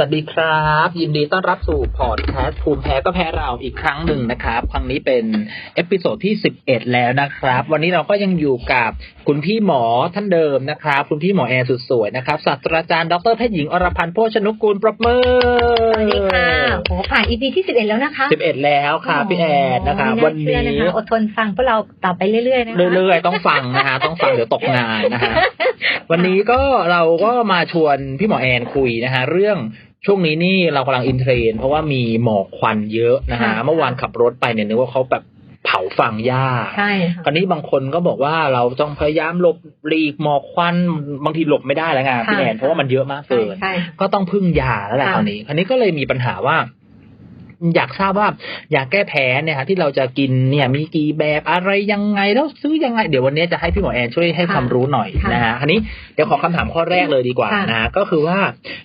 สวัสดีครับ ยินดีต้อนรับสู่พอดแคสต์ภูมิแพ้ก็แพ้เราอีกครั้งหนึ่งนะครับ ครั้งนี้เป็นเอพิโซดที่11แล้วนะครับ วันนี้เราก็ยังอยู่กับคุณพี่หมอท่านเดิมนะครับ คุณพี่หมอแอร์สุดสวยนะครับศาสตราจารย์ดรแพทย์หญิงอรพันธ์โภชนุกูลปรบมือสวัสดีค่ะโหผ่าน EP ที่11แล้วนะคะ11แล้วครับพี่แอนนะครับโอ้วันไม่านี้เชื่อนะคะอดทนฟังพวกเราต่อไปเรื่อยๆนะคะเรื่อยๆต้องฟังนะฮะต้องฟังเดี๋ยวตกงานนะฮะวันนี้ก็เราก็มาชวนพี่หมอแอนคุยนะฮะเรื่อง ช่วงนี้นี่เรากำลังอินเทรนด์เพราะว่ามีหมอกควันเยอะนะฮะค่ะเมื่อวานขับรถไปเนี่ยนึกว่าเขาแบบเผาฟางหญ้าใช่ค่ะคราวนี้บางคนก็บอกว่าเราต้องพยายามหลบหลีกหมอกควันบางทีหลบไม่ได้แล้วไงพี่แอนเพราะว่ามันเยอะมากใช่เกินใช่ก็ต้องพึ่งยาแล้วแหละค่ะคราวนี้ คราวนี้ก็เลยมีปัญหาว่า อยากทราบว่ายาแก้แพ้เนี่ยฮะที่เราจะกินเนี่ยมีกี่แบบอะไรยังไงแล้วซื้อยังไง เดี๋ยววันนี้จะให้พี่หมอแอนช่วยให้ความรู้หน่อยนะฮะคราวนี้เดี๋ยวขอคำถามข้อแรกเลยดีกว่านะก็คือว่า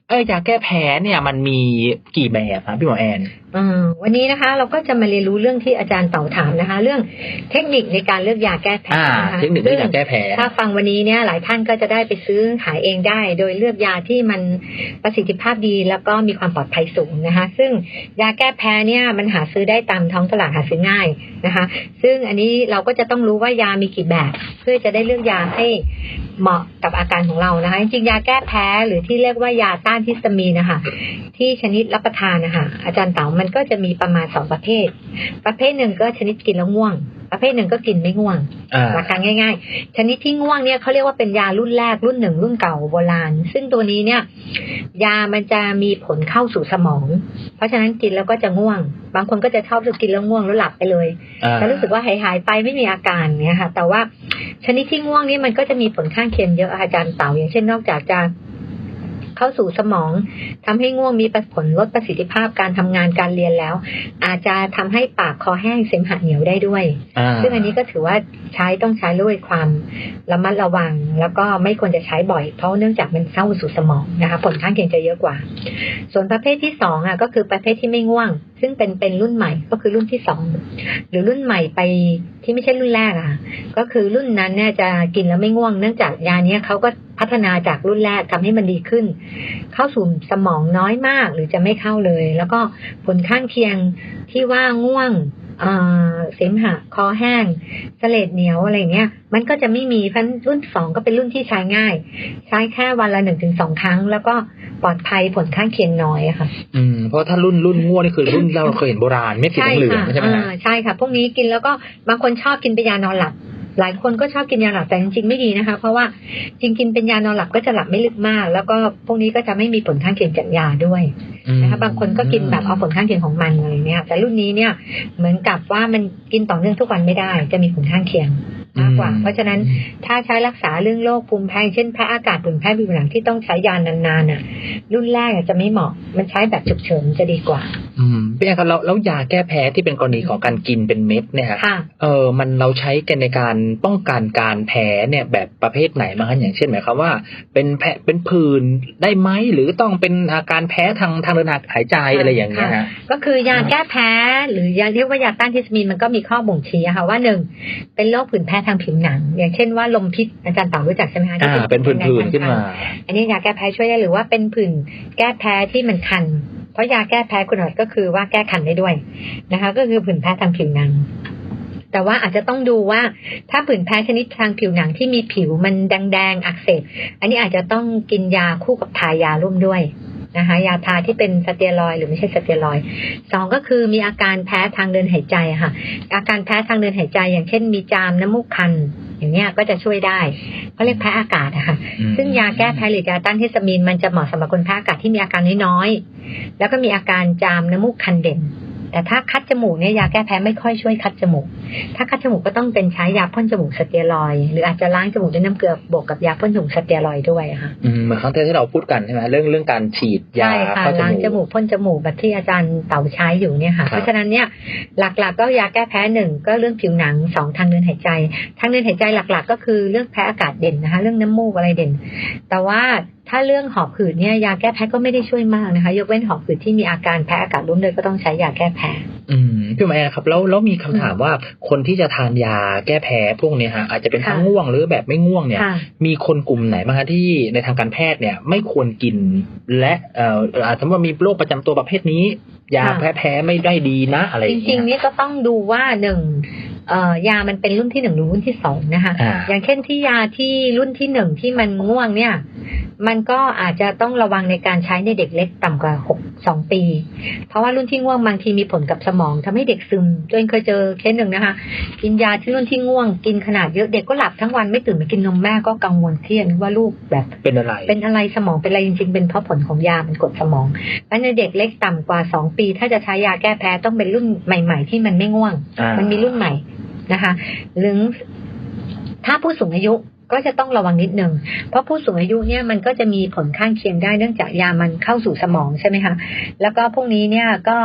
เอ้ยยาแก้แพ้เนี่ยมันมีกี่แบบครับพี่หมอแอนอืมวันนี้นะคะ เราก็จะมาเรียนรู้เรื่องที่อาจารย์เต่าถามนะคะ เรื่องเทคนิคในการเลือกยาแก้แพ้อ่านะคะเทคนิคเรื่องยาแก้แพ้ถ้าฟังวันนี้เนี่ยหลายท่านก็จะได้ไปซื้อหาเองได้ โดยเลือกยาที่มันประสิทธิภาพดีแล้วก็มีความปลอดภัยสูงนะคะ ซึ่งยาแก้แพ้เนี่ยมันหาซื้อได้ตามท้องตลาดหาซื้อง่ายนะคะ ซึ่งอันนี้เราก็จะต้องรู้ว่ายามีกี่แบบ เพื่อจะได้เลือกยาให้เหมาะกับอาการของเรานะคะ จริงยาแก้แพ้หรือที่เรียกว่ายาต้านฮิสตามีนนะคะที่ชนิดรับประทานนะคะอาจารย์เต๋ามันก็จะมีประมาณสองประเภท ประเภทหนึ่งก็ชนิดกินแล้วง่วง ประเภทหนึ่งก็กินไม่ง่วงอ่าหลักการง่ายๆ ชนิดที่ง่วงเนี่ยเขาเรียกว่าเป็นยารุ่นแรกรุ่นหนึ่งรุ่นเก่าโบราณ ซึ่งตัวนี้เนี่ย ยามันจะมีผลเข้าสู่สมอง เพราะฉะนั้นกินแล้วก็จะง่วง บางคนก็จะชอบจะกินแล้วง่วงแล้วหลับไปเลยอ่าจะรู้สึกว่าหายหายๆไปไม่มีอาการเนี่ยค่ะ แต่ว่าชนิดที่ง่วงนี่มันก็จะมีผลข้างเคียงเยอะอาจารย์เต่าอย่างเช่นนอกจากจะ เข้าสู่สมองทำให้ง่วงมีผลลดประสิทธิภาพการทำงานการเรียนแล้ว อาจจะทำให้ปากคอแห้งเสมหะเหนียวได้ด้วยอ่าซึ่งอันนี้ก็ถือว่าใช้ต้องใช้ด้วยความระมัดระวัง แล้วก็ไม่ควรจะใช้บ่อย เพราะเนื่องจากมันเข้าสู่สมองนะคะ ผลข้างเคียงจะเยอะกว่า ส่วนประเภทที่สองอะก็คือประเภทที่ไม่ง่วง ซึ่งเป็นเป็นรุ่นใหม่ก็คือรุ่นที่สองหรือรุ่นใหม่ไป ที่ไม่ใช่รุ่นแรกอะก็คือรุ่นนั้นเนี่ยจะกินแล้วไม่ง่วงเนื่องจากยาเนี้ยเขาก็พัฒนาจากรุ่นแรกทำให้มันดีขึ้น เข้าสู่สมองน้อยมากหรือจะไม่เข้าเลย แล้วก็ผลข้างเคียงที่ว่าง่วง เอ่อเสมหะคอแห้งเสลดเหนียวอะไรเงี้ย มันก็จะไม่มีเพราะรุ่นสองก็เป็นรุ่นที่ใช้ง่าย ใช้แค่วันละหนึ่งถึงสองครั้ง แล้วก็ปลอดภัยผลข้างเคียงน้อยอะค่ะ อืมเพราะถ้ารุ่นรุ่นง่วงนี่คือรุ่นเราเคยเห็นโบราณเม็ดสีเหลืองๆใช่ไหมฮะอ่าใช่ค่ะ พวกนี้กินแล้วก็บางคนชอบกินเป็นยานอนหลับ หลายคนก็ชอบกินยาหลับแต่จริงๆไม่ดีนะคะ เพราะว่าจริงกินเป็นยานอนหลับก็จะหลับไม่ลึกมาก แล้วก็พวกนี้ก็จะไม่มีผลข้างเคียงจากยาด้วยนะคะบางคนก็กินแบบเอาผลข้างเคียงของมันอะไรเนี้ยแต่รุ่นนี้เนี่ยเหมือนกับว่ามันกินต่อเนื่องทุกวันไม่ได้ จะมีผลข้างเคียงมากกว่า เพราะฉะนั้นถ้าใช้รักษาเรื่องโรคภูมิแพ้เช่นแพ้อากาศผื่นแพ้ผิวหนังที่ต้องใช้ยานานๆน่ะ รุ่นแรกอะจะไม่เหมาะมันใช้แบบฉุกเฉินจะดีกว่า อืม พี่แอนครับแล้วแล้วยาแก้แพ้ที่เป็นกรณีของการกินเป็นเม็ดเนี่ยฮะค่ะเออมันเราใช้กันในการป้องกันการแพ้เนี่ยแบบประเภทไหนบ้างคะอย่างเช่นหมายความว่า เป็นแพ้เป็นผื่นได้ไหมหรือต้องเป็นอาการแพ้ทางทางเดินหายใจอะไรอย่างเงี้ยฮะก็คือยาแก้แพ้ หรือยาเรียกว่ายาต้านฮิสตามีนมันก็มีข้อบ่งชี้อะค่ะว่าหนึ่งเป็นโรคผื่นแพ้ทางผิวหนัง อย่างเช่นว่าลมพิษอาจารย์เต่ารู้จักใช่ไหมคะที่อ่าเป็นผื่นๆขึ้นมา อันนี้ยาแก้แพ้ช่วยได้หรือว่าเป็นผื่นแก้แพ้ที่มันคัน เพราะยาแก้แพ้คุณหมอก็คือว่าแก้คันได้ด้วยนะคะ ก็คือผื่นแพ้ทางผิวหนัง แต่ว่าอาจจะต้องดูว่าถ้าผื่นแพ้ชนิดทางผิวหนังที่มีผิวมันแดงๆอักเสบอันนี้อาจจะต้องกินยาคู่กับทายาร่วมด้วยนะคะยาทาที่เป็นสเตียรอยหรือไม่ใช่สเตียรอยสองก็คือมีอาการแพ้ทางเดินหายใจค่ะ อาการแพ้ทางเดินหายใจ อย่างเช่นมีจามน้ำมูกคัน อย่างเนี้ยก็จะช่วยได้เขาเรียกแพ้อากาศอะค่ะอืมซึ่งยาแก้แพ้หรือยาต้านฮิสตามีนมันจะเหมาะสำหรับคนแพ้อากาศที่มีอาการน้อยๆแล้วก็มีอาการจามน้ำมูกคันเด่น แต่ถ้าคัดจมูกเนี่ยยาแก้แพ้ไม่ค่อยช่วยคัดจมูก ถ้าคัดจมูกก็ต้องเป็นใช้ยาพ่นจมูกสเตียรอยด์หรืออาจจะล้างจมูกด้วยน้ำเกลือบวกกับยาพ่นจมูกสเตียรอยด์ด้วยค่ะอืมเหมือนครั้งที่เราพูดกันใช่ไหมเรื่องเรื่องการฉีดยาใช่ค่ะเข้าจล้างจมูมูกกพ่นจมูกแบบที่อาจารย์เต่าใช้อยู่เนี่ยค่ะครับเพราะฉะนั้นเนี่ยหลักๆ ก็ยาแก้แพ้หนึ่งก็เรื่องผิวหนังสองทางเดินหายใจ ทางเดินหายใจหลักๆ ก็คือเรื่องแพ้อากาศเด่นนะคะ เรื่องน้ำมูกอะไรเด่น แต่ว่าถ้าเรื่องหอบหืดเนี่ยยาแก้แพ้ก็ไม่ได้ช่วยมากนะคะ ยกเว้นหอบหืดที่มีอาการแพ้อากาศร่วมด้วยก็ต้องใช้ยาแก้แพ้อืมพี่หมอแอนครับแล้วแล้วมีคำถามว่าคนที่จะทานยาแก้แพ้พวกเนี้ยฮะอาจจะเป็นทั้งค่ะง่วงหรือแบบไม่ง่วงเนี่ยค่ะมีคนกลุ่มไหนบ้างคะที่ในทางการแพทย์เนี่ย ไม่ควรกิน และเอ่ออาจจะว่ามีโรคประจำตัวประเภทนี้ ยาค่ะแพ้แพ้ไม่ได้ดีนะอะไรอจย่างริเงี้งยๆนี่ก็ต้องดูว่าหนึ่งเอ่อ ยามันเป็นรุ่นที่หนึ่งหรือรุ่นที่สองนะคะอ่าอย่างเช่นที่ยาที่รุ่นที่หนึ่งที่มันง่วงเนี่ย มันก็อาจจะต้องระวังในการใช้ในเด็กเล็กต่ำกว่าหก สองปี เพราะว่ารุ่นที่ง่วงบางทีมีผลกับสมองทำให้เด็กซึมจนเคยเจอเคสหนึ่งนะคะ กินยาที่รุ่นที่ง่วง กินขนาดเยอะเด็กก็หลับทั้งวันไม่ตื่นมากินนมแม่ก็กังวลเครียดว่าลูกแบบเป็นอะไร เป็นอะไรสมองเป็นอะไรจริงๆเป็นเพราะผลของยามันกดสมองแล้วในเด็กเล็กต่ำกว่าสองปี ถ้าจะใช้ยาแก้แพ้ต้องเป็นรุ่นใหม่ ๆ ที่มันไม่ง่วงอ่ามัมันมีรุ่นใหม่นะคะหรือถ้าผู้สูงอายุ ก็จะต้องระวังนิดนึงเพราะผู้สูงอายุเนี่ยมันก็จะมีผลข้างเคียงได้เนื่องจากยามันเข้าสู่สมองใช่ไหมคะ แล้วก็พวกนี้เนี่ยก็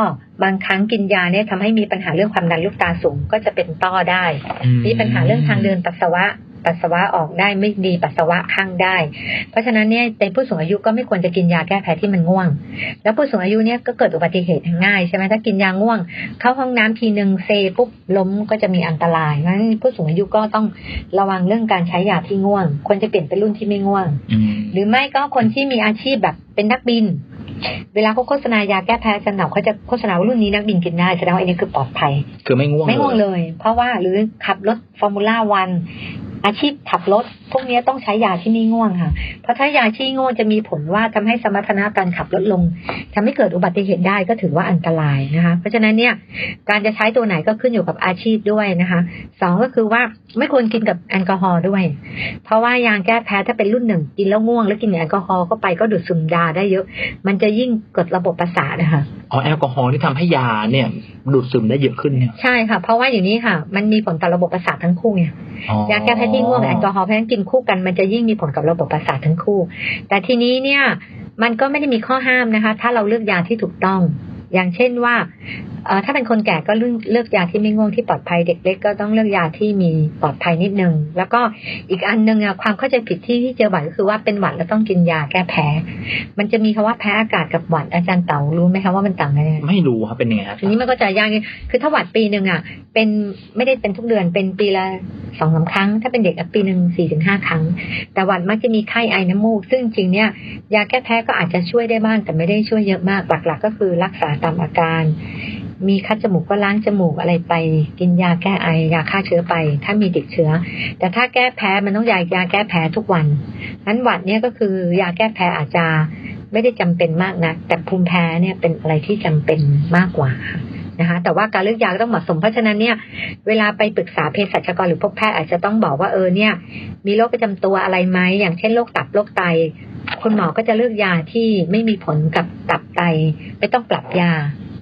บางครั้งกินยาเนี่ยทำให้มีปัญหาเรื่องความดันลูกตาสูงก็จะเป็นต้อได้อืมีปัญหาเรื่องทางเดินปัสสาวะ ปัสสาวะออกได้ไม่ดีปัสสาวะข้างได้ เพราะฉะนั้นเนี่ยในผู้สูงอายุก็ไม่ควรจะกินยาแก้แพ้ที่มันง่วง แล้วผู้สูงอายุเนี่ยก็เกิดอุบัติเหตุง่ายใช่ไหมถ้ากินยาง่วง เข้าห้องน้ำทีหนึ่งเซปุ๊บล้มก็จะมีอันตรายเพราะฉะนั้นผู้สูงอายุก็ต้องระวังเรื่องการใช้ยาที่ง่วง ควรจะเปลี่ยนเป็นรุ่นที่ไม่ง่วงอืมหรือไม่ก็คนที่มีอาชีพแบบเป็นนักบินเวลาเขาโฆษณายาแก้แพ้สนับเขาจะโฆษณาว่ารุ่นนี้นักบินกินได้แสดงว่าอันนี้คือปลอดภัย คือไม่ง่วงไม่ง่วงเลย เพราะว่าหรือขับรถฟอร์มูล่าวัน อาชีพขับรถพวกนี้ต้องใช้ยาที่ไม่ง่วงค่ะ เพราะถ้ายาที่ง่วงจะมีผลว่าทำให้สมรรถนะการขับรถลงทำให้เกิดอุบัติเหตุได้ก็ถือว่าอันตรายนะคะ เพราะฉะนั้นเนี่ยการจะใช้ตัวไหนก็ขึ้นอยู่กับอาชีพด้วยนะคะสองก็คือว่าไม่ควรกินกับแอลกอฮอล์ด้วย เพราะว่ายาแก้แพ้ถ้าเป็นรุ่นหนึ่งกินแล้วง่วง แล้วกินแอลกอฮอล์เข้าไปก็ดูดซึมยาได้เยอะ มันจะยิ่งกดระบบประสาทนะคะอ๋อแอลกอฮอล์ที่ทำให้ยาเนี่ยดูดซึมได้เยอะขึ้นเนี่ยใช่ค่ะ เพราะว่าอย่างนี้ค่ะ มันมีผลต่อระบบประสาททั้งคู่ไงอ๋อยาแก้แพ้ที่ง่วงกับแอลกอฮอล์เพราะฉะนั้นกินคู่กันมันจะยิ่งมีผลกับระบบประสาททั้งคู่ แต่ทีนี้เนี่ย มันก็ไม่ได้มีข้อห้ามนะคะ ถ้าเราเลือกยาที่ถูกต้อง อย่างเช่นว่าเอ่อถ้าเป็นคนแก่ก็เลือกเลือกยาที่ไม่ง่วงที่ปลอดภัยเด็กเล็กก็ต้องเลือกยาที่มีปลอดภัยนิดนึง แล้วก็อีกอันหนึงอะความเข้าใจผิดที่ที่เจอบ่อยก็คือว่าเป็นหวัดแล้วต้องกินยาแก้แพ้ มันจะมีคำว่าแพ้อากาศกับหวัดอาจารย์เต๋ารู้ไหมคะว่ามันต่างกันยังไงไม่รู้ครับเป็นยังไงครับทีนี้มันก็จะยากนิดคือถ้าหวัดปีหนึ่งอะเป็นไม่ได้เป็นทุกเดือนเป็นปีละ สองสามครั้ง ถ้าเป็นเด็กปีหนึ่งสี่ถึงห้าครั้ง แต่หวัดมักจะมีไข้ไอน้ำมูก ซึ่งจริงเนี่ยยาแก้แพ้ก็อาจจะช่วยได้บ้างแต่ไม่ได้ช่วยเยอะมากหลักๆ ก็คือรักษาตามอาการ มีคัดจมูกก็ล้างจมูกอะไรไป กินยาแก้ไอยาฆ่าเชื้อไป ถ้ามีติดเชื้อ แต่ถ้าแก้แพ้มันต้องยายาแก้แพ้ทุกวันนั้นหวัดเนี่ยก็คือยาแก้แพ้อาจจะไม่ได้จำเป็นมากนะแต่ภูมิแพ้เนี่ยเป็นอะไรที่จำเป็นมากกว่า นะคะแต่ว่าการเลือกยาก็ต้องเหมาะสมเพราะฉะนั้นเนี่ยเวลาไปปรึกษาเภสัชกรหรือพบแพทย์อาจจะต้องบอกว่าเออเนี่ย มีโรคประจำตัวอะไรไหมอย่างเช่นโรคตับโรคไต คุณหมอก็จะเลือกยาที่ไม่มีผลกับตับไต ไม่ต้องปรับยา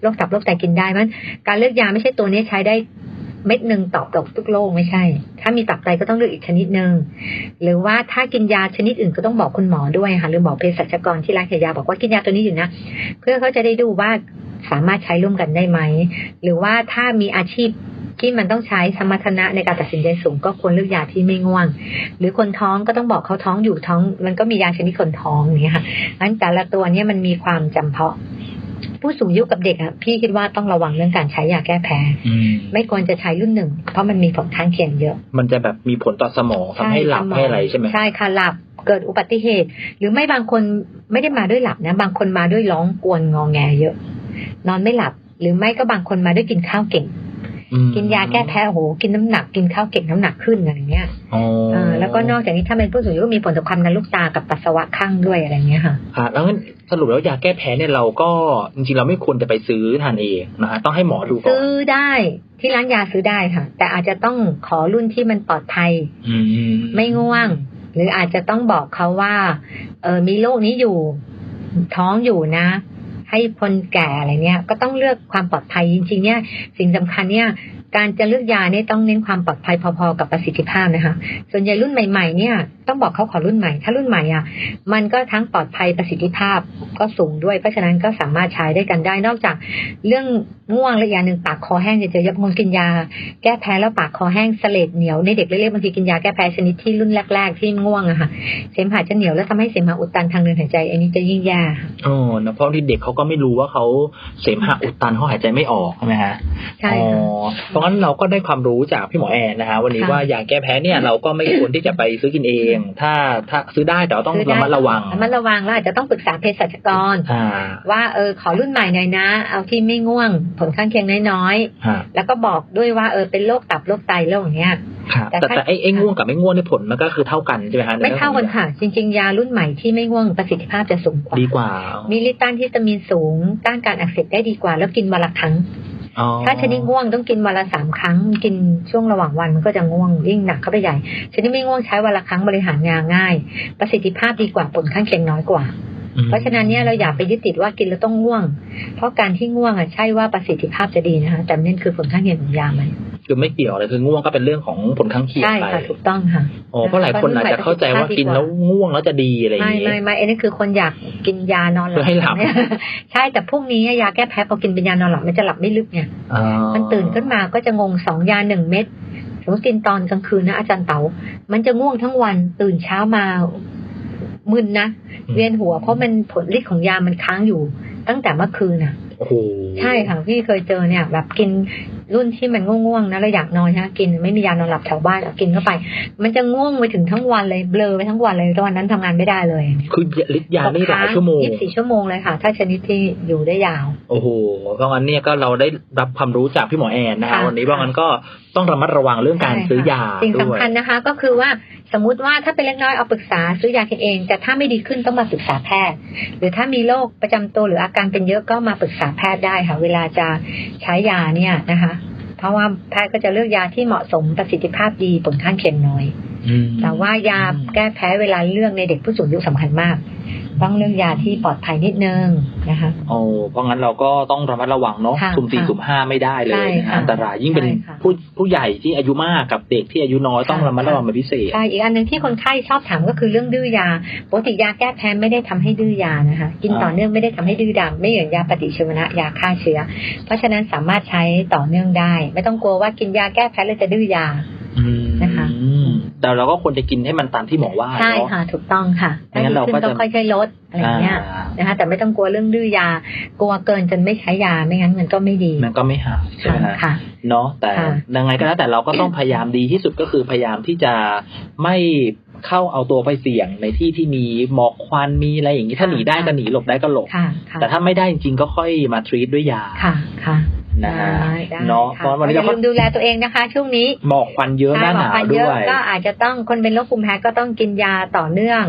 โรคตับโรคไตกินได้มันการเลือกยาไม่ใช่ตัวนี้ใช้ได้เม็ดหนึ่งตอบตกทุกโรคไม่ใช่ ถ้ามีตับไตก็ต้องเลือกอีกชนิดหนึ่ง หรือว่าถ้ากินยาชนิดอื่นก็ต้องบอกคุณหมอด้วยค่ะ หรือหมอเภสัชกรที่ร้านขายยาบอกว่ากินยาตัวนี้อยู่นะ เพื่อเขาจะได้ดูว่า สามารถใช้ร่วมกันได้ไหม หรือว่าถ้ามีอาชีพที่มันต้องใช้สมรรถนะในการตัดสินใจสูงก็ควรเลือกยาที่ไม่ง่วง หรือคนท้องก็ต้องบอกเขาท้องอยู่ท้อง มันก็มียาชนิดคนท้องอย่างเงี้ยค่ะงั้นแต่ละตัวเนี้ยมันมีความจำเพาะ ผู้สูงอายุกับเด็กอะพี่คิดว่าต้องระวังเรื่องการใช้ยาแก้แพ้อืมไม่ควรจะใช้รุ่นหนึ่ง เพราะมันมีผลข้างเคียงเยอะ มันจะแบบมีผลต่อสมองทำให้หลับสมองให้อะไรใช่ไหมใช่ค่ะหลับเกิดอุบัติเหตุ หรือไม่บางคนไม่ได้มาด้วยหลับนะ บางคนมาด้วยร้องกวนงองแงเยอะ นอนไม่หลับ หรือไม่ก็บางคนมาด้วยกินข้าวเก่งอืมกินยาแก้แพ้โอ้โหกินน้ำหนักกินข้าวเก่งน้ำหนักขึ้นอะไรเงี้ยอ๋อเออแล้วก็นอกจากนี้ถ้าเป็นผู้สูงอายุก็มีผลต่อความดันลูกตากับปัสสาวะข้างด้วยอะไรเงี้ยค่ะอะแล้วงั้นสรุปแล้วยาแก้แพ้เนี่ยเราก็จริงๆ เราไม่ควรจะไปซื้อทานเองนะฮะต้องให้หมอดูก่อนซื้อได้ที่ร้านยาซื้อได้ค่ะ แต่อาจจะต้องขอรุ่นที่มันปลอดภัยอืมไม่ง่วง หรืออาจจะต้องบอกเขาว่า เออมีโรคนี้อยู่ ท้องอยู่นะ ให้คนแก่อะไรเนี่ย ก็ต้องเลือกความปลอดภัยจริงๆเนี่ย สิ่งสำคัญเนี่ย การจะเลือกยาเนี่ยต้องเน้นความปลอดภัยพอๆกับประสิทธิภาพนะคะ ส่วนใหญ่รุ่นใหม่ๆเนี่ยต้องบอกเขาขอรุ่นใหม่ ถ้ารุ่นใหม่อะ มันก็ทั้งปลอดภัยประสิทธิภาพก็สูงด้วย เพราะฉะนั้นก็สามารถใช้ได้กันได้นอกจากเรื่อง ง่วงและอยางหนึ่งปากคอแห้งจะเจอเยอะบางคนกินยา แก้แพ้แล้วปากคอแห้งเสลดเหนียวในเด็กเล็กๆบางทีกินยาแก้แพ้ชนิดที่รุ่นแรก ๆ ที่ง่วงอะค่ะเสมหะจะเหนียวแล้วทำให้เสมหะอุดตันทางเดินหายใจอันนี้จะยิ่งแย่ค่ะอ๋อนะเพราะที่เด็กเขาก็ไม่รู้ว่าเขาเสมหะอุดตันเขาหายใจไม่ออกใช่ไหมฮะใช่อ๋ค่ะอเพราะงั้นเราก็ได้ความรู้จากพี่หมอแอนนะฮะวันนี้ค่ะว่ายาแก้แพ้เนี่ยเราก็ไม่ควรที่จะไปซื้อกินเอง ถ้าถ้าซื้อได้แต่ว่าต้องซื้ได้ระมัดระวังระมัดระวังแล้วอาจจะต้องปรึกษาเภสัชกรอ่าว่าเออขอรุ่นใหม่หน่อยนะ เอาที่ไม่ง่วงผลข้างเคียงน้อยฮะๆแล้วก็บอกด้วยว่าเออเป็นโรคตับโรคไตโรคอย่างเงี้ยครับแต่แต่ถ้าแต่ไอ้ไอ้ง่วงกับไม่ง่วงเนี่ยผลมันก็คือเท่ากันใช่ไหมฮะไม่เท่ากันค่ะ จริง ๆ ยารุ่นใหม่ที่ไม่ง่วงประสิทธิภาพจะสูงกว่าดีกว่ามีลิต้านฮิสตามีนสูงต้านการอักเสบได้ดีกว่า แล้วกินวันละครั้งอ๋อถ้าชนิดง่วงต้องกินวันละสามครั้ง กินช่วงระหว่างวันมันก็จะง่วงยิ่งหนักเข้าไปใหญ่ชนิดไม่ง่วงใช้วันละครั้งบริหารงานง่าย ประสิทธิภาพดีกว่าผลข้างเคียงน้อยกว่าอืม เพราะฉะนั้นเนี่ยเราอย่าไปยึดติดว่ากินแล้วต้องง่วง เพราะการที่ง่วงอะใช่ว่าประสิทธิภาพจะดีนะคะแต่นั่นคือผลข้างเคียงของยาไหมคือไม่เกี่ยวเลยคือง่วงก็เป็นเรื่องของผลข้างเคียงใช่ไปค่ะถูกต้องค่ะอ๋อเพราะหลายคนอาจจะเข้าใจว่ากินแล้วง่วงแล้วจะดีอะไรอย่างไม่งี้ไม่ไม่อันนี้คือคนอยากกินยานอนหลัเพื่อให้หลับใช่แต่พวกนี้ยาแก้แพ้พอกินเป็นยานอนหลับมันจะหลับไม่ลึกไงอ๋อมันตื่นขึ้นมาก็จะงงสองยาหนึ่งเม็ดสมมติกินตอนกลางคืนนะอาจารย์เต๋ามันจะง่วงทั้งวันตื่นเช้ามา มึนนะเวียนหัว เพราะมันผลฤทธิ์ของยามันค้างอยู่ตั้งแต่เมื่อคืนอะโอ้โหใช่ค่ะพี่เคยเจอเนี่ย แบบกินรุ่นที่มันง่วงๆนะเราอยากนอนฮะกินไม่มียานอนหลับแถวบ้านอะกินเข้าไป มันจะง่วงไปถึงทั้งวันเลยเบลอไปทั้งวันเลยตอนนั้นทำงานไม่ได้เลย คือฤทธิ์ยานี่หลายชั่วโมงยี่สิบสี่ชั่วโมงเลยค่ะ ถ้าชนิดที่อยู่ได้ยาว โอ้โหเพราะงั้นเนี่ยก็เราได้รับความรู้จากพี่หมอแอนนะฮะค่ะวันนี้เพราะงั้นก็ ต้องระมัดระวังเรื่องการซื้อยาสิ่งด้สำวยคัญนะคะ ก็คือว่าสมมุติว่าถ้าเป็นเล็กน้อยเอาปรึกษาซื้อยากินเอง แต่ถ้าไม่ดีขึ้นต้องมาปรึกษาแพทย์ หรือถ้ามีโรคประจำตัวหรืออาการเป็นเยอะก็มาปรึกษาแพทย์ได้ค่ะ เวลาจะใช้ยาเนี่ยนะคะ เพราะว่าแพทย์ก็จะเลือกยาที่เหมาะสมประสิทธิภาพดีผลข้างเคียงน้อยอืมแต่ว่ายาแก้แพ้เวลาเลือกในเด็กผู้สูงอายุสำคัญมาก ต้องเลือกยาที่ปลอดภัยนิดนึงนะคะโอ้เพราะงั้นเราก็ต้องระมัดระวังเนาะค่ะสุ่มสี่ค่ะสุ่มห้าไม่ได้เลใช่ยนะค่ะอันตรายยิ่งเป็นใช่ค่ะผู้ผู้ใหญ่ที่อายุมากกับเด็กที่อายุน้อยต้องค่ะระมัดระวังเป็นพิเศษใช่อีกอันหนึ่งที่คนไข้ชอบถามก็คือเรื่องดื้อยาปกติยาแก้แพ้ไม่ได้ทำให้ดื้อยานะคะกินอ่าต่อเนื่องไม่ได้ทำให้ดื้อดำไม่เหมือนยาปฏิชีวนะยาฆ่าเชื้อ เพราะฉะนั้นสามารถใช้ต่อเนื่องได้ ไม่ต้องกลัวว่ากินยาแก้แพ้แล้วจะดื้อยาอืม นะคะแต่เราก็ควรจะกินให้มันตามที่หมอว่าใช่เนาะค่ะ ถูกต้องค่ะไม่งั้นเราก็ถ้ดีขึ้จะต้องค่อยๆลดอะไรอย่างเงี้ยอ่านะคะ แต่ไม่ต้องกลัวเรื่องดื้อยา กลัวเกินจนไม่ใช้ยาไม่งั้นมันก็ไม่ดี มันก็ไม่หายใช่ค่ะไหมฮะค่ะเนาะแต่ค่ะยังไงก็แล้วแต่เราก็ต้องพยายามดีที่สุดก็คือพยายามที่จะไม่เข้าเอาตัวไปเสี่ยงในที่ที่มีหมอกควันมีอะไรอย่างนี้ถ้าหนีได้ก็หนีหลบได้ก็หลบค่ะค่ะแต่ถ้าไม่ได้จริงๆก็ค่อยมาทรีตด้วยยาค่ะค่ะ นะฮะได้ได้เนาะค่เพราะวันนี้อย่าเราก็ลืมดูแลตัวเองนะคะ ช่วงนี้หมอกควันเยอะหน้าหนาวใช่บอกไปเยด้อะวยก็อาจจะต้องคนเป็นโรคภูมิแพ้ก็ต้องกินยาต่อเนื่อง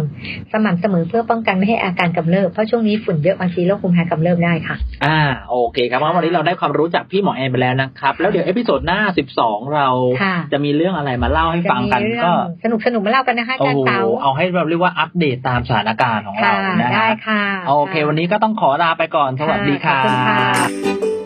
สม่ำเสมอเพื่อป้องกันไม่ให้อาการกำเริบเพราะช่วงนี้ฝุ่นเยอะบางทีโรคภูมิแพ้กำเริบได้ค่ะ อ่าโอเคครับงั้นวันนี้เราได้ความรู้จากพี่หมอแอนไปแล้วนะครับ แล้วเดี๋ยวเอพิโซดหน้า 12 เราค่ะจะมีเรื่องอะไรมาเล่าให้ฟังกันจะมีเรื่ก็สนุกสนุกๆมาเล่ากันนะคะอาโอ้จารโหย์เต๋าเอาให้เราเรียกว่าอัปเดตตามสถานการณ์ของเราค่ะนะได้ฮะค่ะ โอเค วันนี้ก็ต้องขอลาไปก่อนสวัสดีครัขอบคุณค่ะบ